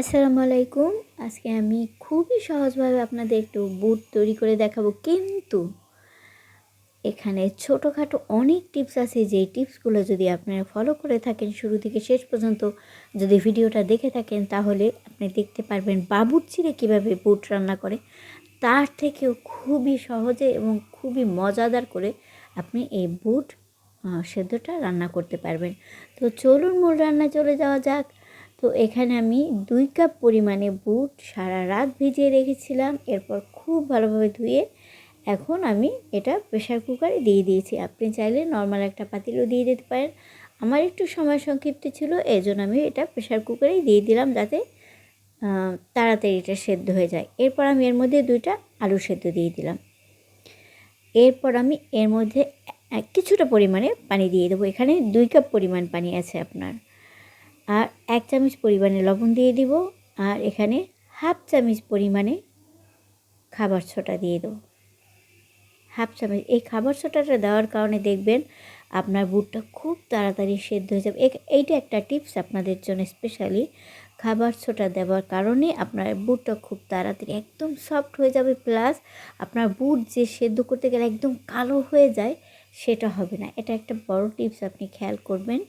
আসসালামু আলাইকুম। আজকে আমি খুবই সহজভাবে আপনাদের একটু বুট তৈরি করে দেখাবো। কিন্তু এখানে ছোটোখাটো অনেক টিপস আছে। যেই টিপসগুলো যদি আপনারা ফলো করে থাকেন শুরু থেকে শেষ পর্যন্ত, যদি ভিডিওটা দেখে থাকেন, তাহলে আপনি দেখতে পারবেন বাবুর চিড়ে কীভাবে বুট রান্না করে। তার থেকেও খুবই সহজে এবং খুবই মজাদার করে আপনি এই বুট সেদ্ধটা রান্না করতে পারবেন। তো চলুন মূল রান্না চলে যাওয়া যাক। তো এখানে আমি দুই কাপ পরিমাণে বুট সারা রাত ভিজিয়ে রেখেছিলাম। এরপর খুব ভালোভাবে ধুয়ে এখন আমি এটা প্রেশার কুকারে দিয়ে দিয়েছি। আপনি চাইলে নর্মাল একটা পাতিলও দিয়ে দিতে পারেন। আমার একটু সময় সংক্ষিপ্ত ছিল এই জন্য আমি এটা প্রেশার কুকারেই দিয়ে দিলাম যাতে তাড়াতাড়ি এটা সেদ্ধ হয়ে যায়। এরপর আমি এর মধ্যে দুইটা আলু সেদ্ধ দিয়ে দিলাম। এরপর আমি এর মধ্যে কিছুটা পরিমাণে পানি দিয়ে দেবো। এখানে দুই কাপ পরিমাণ পানি আছে আপনার। আর এক চামচ পরিমাণে লবণ দিয়ে দিব আর এখানে হাফ চামচ পরিমাণে খাবার ছোটা দিয়ে দেবো। হাফ চামচ, এই খাবার ছোটাটা দেওয়ার কারণে দেখবেন আপনার বুটটা খুব তাড়াতাড়ি সেদ্ধ হয়ে যাবে। এইটা একটা টিপস আপনাদের জন্য স্পেশালি। খাবার ছোটা দেওয়ার কারণে আপনার বুটটা খুব তাড়াতাড়ি একদম সফট হয়ে যাবে, প্লাস আপনার বুট যে সেদ্ধ করতে গেলে একদম কালো হয়ে যায়, সেটা হবে না। এটা একটা বড় টিপস, আপনি খেয়াল করবেন।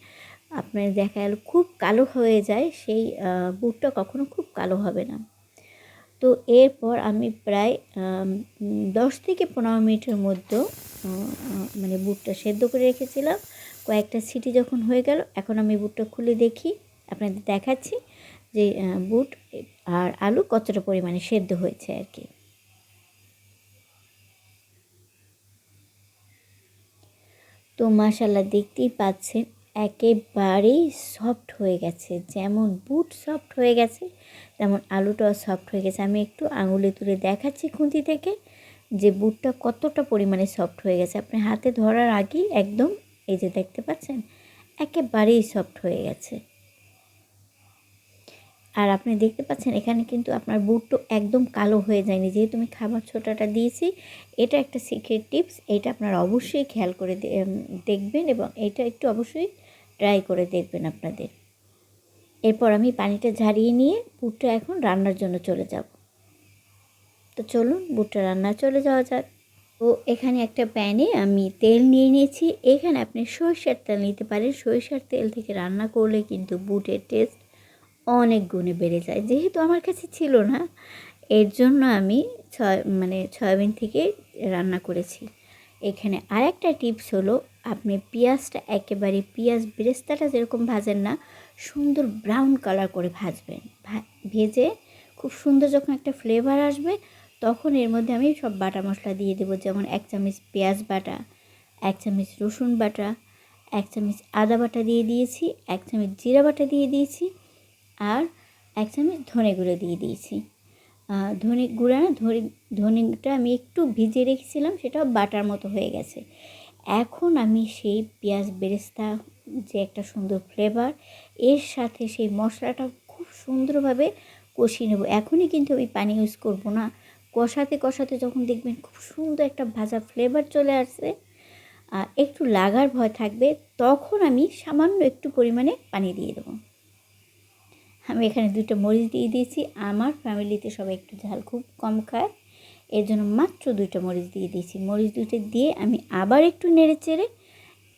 আপনার দেখা গেল খুব কালো হয়ে যায়, সেই বুটটা কখনো খুব কালো হবে না। তো এরপর আমি প্রায় দশ থেকে পনেরো মিনিটের মধ্যে মানে বুটটা সেদ্ধ করে রেখেছিলাম। কয়েকটা সিটি যখন হয়ে গেল, এখন আমি বুটটা খুলে দেখি, আপনাদের দেখাচ্ছি যে বুট আর আলু কতটা পরিমাণে সেদ্ধ হয়েছে আর কি। তো মাশাল্লাহ দেখতেই পাচ্ছেন একেবারেই সফট হয়ে গেছে। যেমন বুট সফট হয়ে গেছে, তেমন আলুটাও সফট হয়ে গেছে। আমি একটু আঙুলে তুলে দেখাচ্ছি খুন্তি থেকে যে বুটটা কতটা পরিমাণে সফট হয়ে গেছে। আপনি হাতে ধরার আগেই একদম এই যে দেখতে পাচ্ছেন, একেবারেই সফট হয়ে গেছে। আর আপনি দেখতে পাচ্ছেন এখানে কিন্তু আপনার বুটটা একদম কালো হয়ে যায়নি। যেহেতু আমি খাবার ছোটাটা দিয়েছি, এটা একটা সিক্রেট টিপস এটা আপনারা অবশ্যই খেয়াল করে দেখবেন এবং এটা একটু অবশ্যই ট্রাই করে দেখবেন আপনাদের। এরপর আমি পানিটা ঝারিয়ে নিয়ে বুটটা এখন রান্নার জন্য চলে যাব। তো চলুন বুটটা রান্না চলে যাওয়া যাক। তো এখানে একটা প্যানে আমি তেল নিয়ে নিয়েছি। এখানে আপনি সরিষার তেল নিতে পারেন। সরিষার তেল থেকে রান্না করলে কিন্তু বুটের টেস্ট অনেক গুণে বেড়ে যায়। যেহেতু আমার কাছে ছিল না, এর জন্য আমি ছয় মানে সয়াবিন থেকে রান্না করেছি। এখানে আরেকটা টিপস হলো আপনি পেঁয়াজটা একেবারে পেঁয়াজ বেরেস্তাটা যেরকম ভাজেন না, সুন্দর ব্রাউন কালার করে ভাজবেন। ভেজে খুব সুন্দর যখন একটা ফ্লেভার আসবে, তখন এর মধ্যে আমি সব বাটা মশলা দিয়ে দেবো, যেমন এক চামচ পেঁয়াজ বাটা, এক চামচ রসুন বাটা, এক চামচ আদা বাটা দিয়ে দিয়েছি, এক চামচ জিরা বাটা দিয়ে দিয়েছি আর এক চামচ ধনে গুঁড়ো দিয়ে দিয়েছি। ধনে গুঁড়া না, ধনে, ধনেটা আমি একটু ভিজিয়ে রেখেছিলাম, সেটাও বাটার মতো হয়ে গেছে। এখন আমি সেই পেঁয়াজ বেরেস্তা যে একটা সুন্দর ফ্লেভার এর সাথে সেই মশলাটা খুব সুন্দরভাবে কষিয়ে নেব। এখনই কিন্তু ওই পানি ইউজ করব না। কষাতে কষাতে যখন দেখবেন খুব সুন্দর একটা ভাজা ফ্লেভার চলে আসছে একটু লাগার ভয় থাকবে, তখন আমি সামান্য একটু পরিমাণে পানি দিয়ে দেবো। আমি এখানে দুটো মরিচ দিয়ে দিয়েছি। আমার ফ্যামিলিতে সবাই একটু ঝাল খুব কম খায়। এর জন্য মাত্র দুইটা মরিচ দিয়ে দিয়েছি। মরিচ দুইটা দিয়ে আমি আবার একটু নেড়ে চেড়ে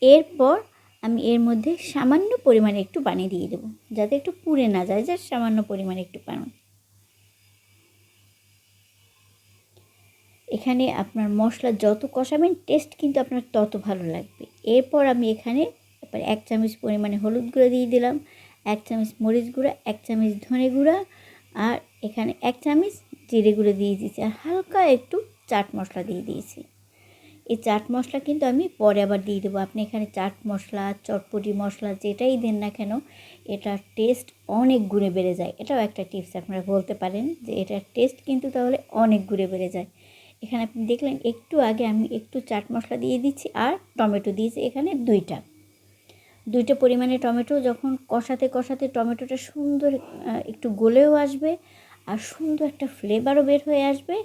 এরপর আমি এর মধ্যে সামান্য পরিমাণে একটু পানি দিয়ে দেবো, যাতে একটু পুড়ে না যায়, জাস্ট সামান্য পরিমাণে একটু পানি। এখানে আপনার মশলা যত কষাবেন টেস্ট কিন্তু আপনার তত ভালো লাগবে। এরপর আমি এখানে এবার এক চামচ পরিমাণে হলুদ গুঁড়ো দিয়ে দিলাম, এক চামচ মরিচ গুঁড়া, এক চামচ ধনে গুঁড়া, আর এখানে এক চামচ জিরে গুঁড়ো দিয়ে দিয়েছি আর হালকা একটু চাট মশলা দিয়ে দিয়েছি। এই চাট মশলা কিন্তু আমি পরে আবার দিয়ে দেবো। আপনি এখানে চাট মশলা, চটপটি মশলা যেটাই দেন না কেন, এটার টেস্ট অনেক গুণে বেড়ে যায়। এটাও একটা টিপস আপনারা বলতে পারেন যে এটার টেস্ট কিন্তু তাহলে অনেক গুণে বেড়ে যায়। এখানে আপনি দেখলেন, একটু আগে আমি একটু চাট মশলা দিয়ে দিচ্ছি আর টমেটো দিয়েছি এখানে দুইটা। দুইটা পরিমাণে টমেটো, যখন কষাতে কষাতে টমেটোটা সুন্দর একটু গলেও আসবে আর সুন্দর একটা ফ্লেভারও বের হয়ে আসবে।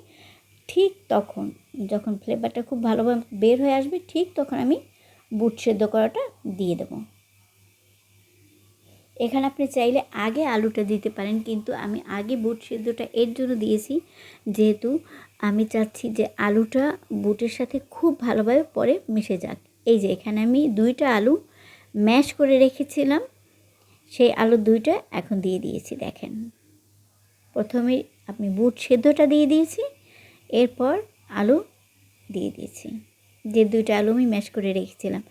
ঠিক তখন, যখন ফ্লেভারটা খুব ভালোভাবে বের হয়ে আসবে, ঠিক তখন আমি বুট সেদ্ধ করাটা দিয়ে দেবো। এখানে আপনি চাইলে আগে আলুটা দিতে পারেন, কিন্তু আমি আগে বুট সেদ্ধটা এর জন্য দিয়েছি, যেহেতু আমি চাচ্ছি যে আলুটা বুটের সাথে খুব ভালোভাবে পরে মিশে যাক। এই যে, এখানে আমি দুইটা আলু ম্যাশ করে রেখেছিলাম, সেই আলু দুইটা এখন দিয়ে দিয়েছি, দেখেন। প্রথমে আপনি বুট সেদ্ধটা দিয়ে দিয়েছি, এরপর আলু দিয়ে দিয়েছি। যে দুইটা আলু আমি ম্যাশ করে রেখেছিলাম।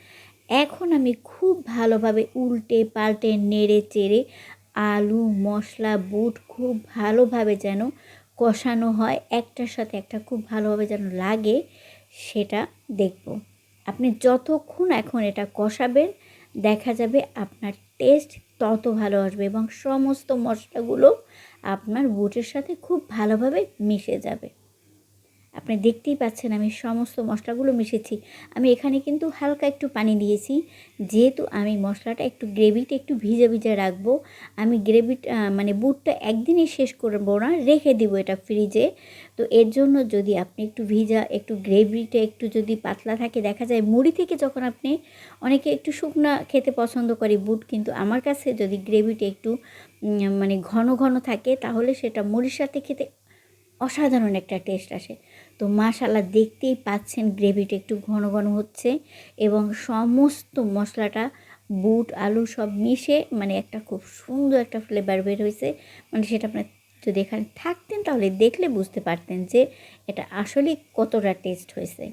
এখন আমি খুব ভালোভাবে উল্টে পাল্টে নেড়ে চেড়ে আলু, মশলা, বুট খুব ভালোভাবে যেন কষানো হয়, একটার সাথে একটা খুব ভালোভাবে যেন লাগে, সেটা দেখব। আপনি যতক্ষণ এখন এটা কষাবেন, দেখা যাবে আপনার টেস্ট তত ভালো আসবে এবং সমস্ত মশলাগুলো আপনার বুটের সাথে খুব ভালোভাবে মিশে যাবে। আপনি দেখতেই পাচ্ছেন আমি সমস্ত মশলাগুলো মিশেছি আমি এখানে কিন্তু হালকা একটু পানি দিয়েছি। যেহেতু আমি মশলাটা একটু গ্রেভিটা একটু ভিজে ভিজে রাখব, আমি গ্রেভিটা মানে বুটটা একদিনই শেষ করব না, রেখে দিব এটা ফ্রিজে। তো এর জন্য যদি আপনি একটু ভিজা, একটু গ্রেভিটা একটু যদি পাতলা থাকে, দেখা যায় মুড়ি থেকে যখন আপনি অনেকে একটু শুকনা খেতে পছন্দ করে বুট, কিন্তু আমার কাছে যদি গ্রেভিটা একটু মানে ঘন ঘন থাকে, তাহলে সেটা মুড়ির সাথে খেতে অসাধারণ একটা টেস্ট আসে। তো মাশাল্লাহ দেখতেই পাচ্ছেন গ্রেভিটা একটু ঘন ঘন হচ্ছে এবং সমস্ত মশলাটা, বুট, আলু সব মিশে মানে একটা খুব সুন্দর একটা ফ্লেভার বের হয়েছে। মানে সেটা আপনার যদি এখানে থাকতেন তাহলে দেখলে বুঝতে পারতেন যে এটা আসলে কতটা টেস্ট হয়েছে।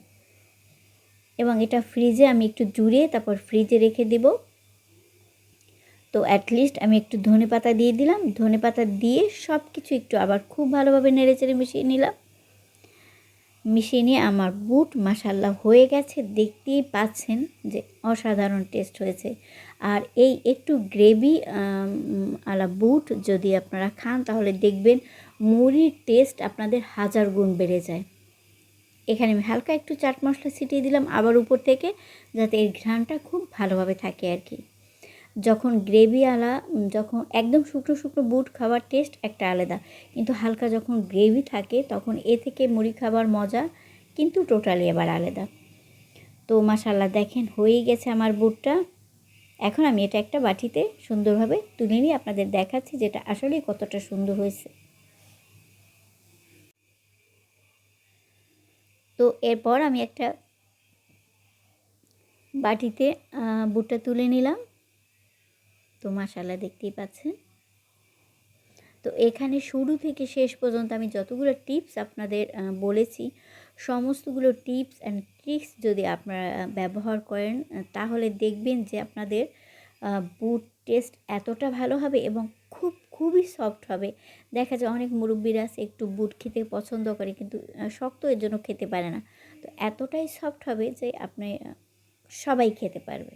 এবং এটা ফ্রিজে আমি একটু জুড়ে তারপর ফ্রিজে রেখে দিব। তো অ্যাটলিস্ট আমি একটু ধনে পাতা দিয়ে দিলাম। ধনে পাতা দিয়ে সব কিছু একটু আবার খুব ভালোভাবে নেড়ে চেড়ে মিশিয়ে নিলাম। মিশিয়ে নিয়ে আমার বুট মাসাল্লা হয়ে গেছে। দেখতেই পাচ্ছেন যে অসাধারণ টেস্ট হয়েছে। আর এই একটু গ্রেভি আলা বুট যদি আপনারা খান, তাহলে দেখবেন মুড়ির টেস্ট আপনাদের হাজার গুণ বেড়ে যায়। এখানে আমি হালকা একটু চাট মশলা ছিটিয়ে দিলাম আবার উপর থেকে, যাতে এর ঘ্রাণটা খুব ভালোভাবে থাকে আর কি। যখন গ্রেভিওয়ালা যখন একদম শুকনো শুকনো বুট খাবার টেস্ট একটা আলাদা। কিন্তু হালকা যখন গ্রেভি থাকে, তখন এ থেকে মুড়ি খাবার মজা, কিন্তু টোটালি এবার আলাদা। তো মাসাল্লাহ দেখেন, হয়েই গেছে আমার বুটটা। এখন আমি এটা একটা বাটিতে সুন্দরভাবে তুলে নিয়ে আপনাদের দেখাচ্ছি যেটা আসলেই কতটা সুন্দর হয়েছে। তো এরপর আমি একটা বাটিতে বুটটা তুলে নিলাম। তো মাসাল্লাহ দেখতেই পাচ্ছেন। তো এখানে শুরু থেকে শেষ পর্যন্ত আমি যতগুলো টিপস আপনাদের বলেছি, সমস্তগুলো টিপস অ্যান্ড ট্রিক্স যদি আপনারা ব্যবহার করেন তাহলে দেখবেন যে আপনাদের বুট টেস্ট এতটা ভালো হবে এবং খুব, খুবই সফট হবে। দেখা যায় অনেক মুরব্বীরা একটু বুট খেতে পছন্দ করে কিন্তু শক্ত এর জন্য খেতে পারে না। তো এতটাই সফট হবে যে আপনি সবাই খেতে পারবে।